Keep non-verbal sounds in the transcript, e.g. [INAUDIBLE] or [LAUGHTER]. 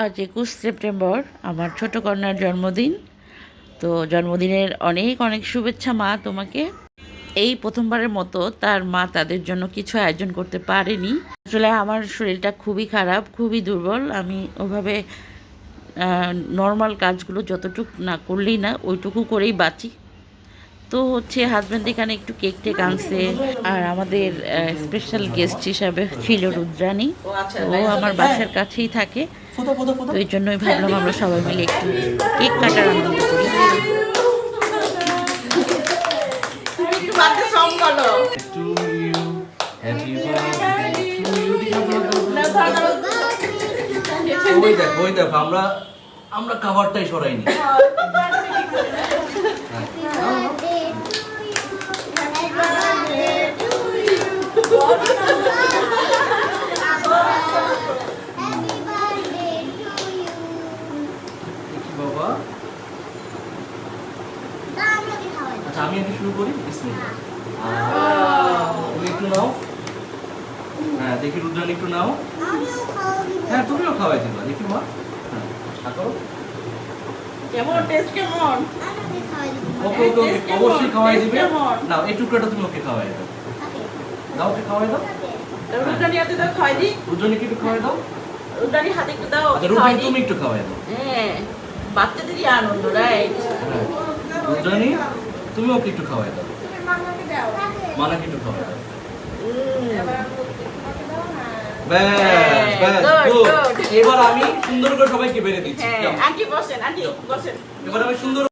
আজ একুশ সেপ্টেম্বর, আমার ছোট কন্যার জন্মদিন। তো জন্মদিনের অনেক অনেক শুভেচ্ছা মা তোমাকে। এই প্রথমবারের মতো তার মা তাদের জন্য কিছু আয়োজন করতে পারেনি। আসলে আমার শরীরটা খুবই খারাপ, খুবই দুর্বল। আমি ওভাবে নর্মাল কাজগুলো যতটুক না করলেই না, ওইটুকু করেই বাঁচি। তো হচ্ছে হাজব্যান্ড এখানে একটু কেক টেক আনছে। আর আমাদের স্পেশাল গেস্ট হিসাবে ছিল রুদ্রাণী। ও আমার বাসার কাছেই থাকে। তো এই জন্যই ভাবলাম আমরা সবাই মিলে একটু কেক কাটার আনন্দ করি। [LAUGHS] ওই দেখ ওই দেখ আমরা আমরা খাবারটাই সরাইনি। বাবা। আচ্ছা আমি আগে শুরু করি? তুমি একটু নাও। হ্যাঁ দেখি রুদ্রান একটু নাও। হ্যাঁ তুমিও খাওয়াই দিবা দেখি মা। হ্যাঁ হ্যাঁ করো। কেমন? টেস্ট কেমন? ওকে ওকে ওকে অবশ্যই খাওয়াই দিবে। নাও এই টুকরাটা তুমি ওকে খাওয়াই দাও। দাও ওকে খাওয়াই দাও। রুদানি হাতে দাও খাই দি রুদ্রানীকে একটু খাওয়াই দাও। রুদানি হাতে একটু দাও আচ্ছা রুদ্রানী তুমি একটু খাওয়াই দাও। হ্যাঁ। বাচ্চাদেরই আনন্দ রাইট হ্যাঁ তুমি ওকে একটু খাওয়াই দাও? মানাকে একটু খাওয়াই দাও। good. এবার আমি সুন্দর করে সবাইকে বেড়ে দিচ্ছি হ্যাঁ যাও। আন্টি বসেন আন্টি বসেন। এবার আমি সুন্দর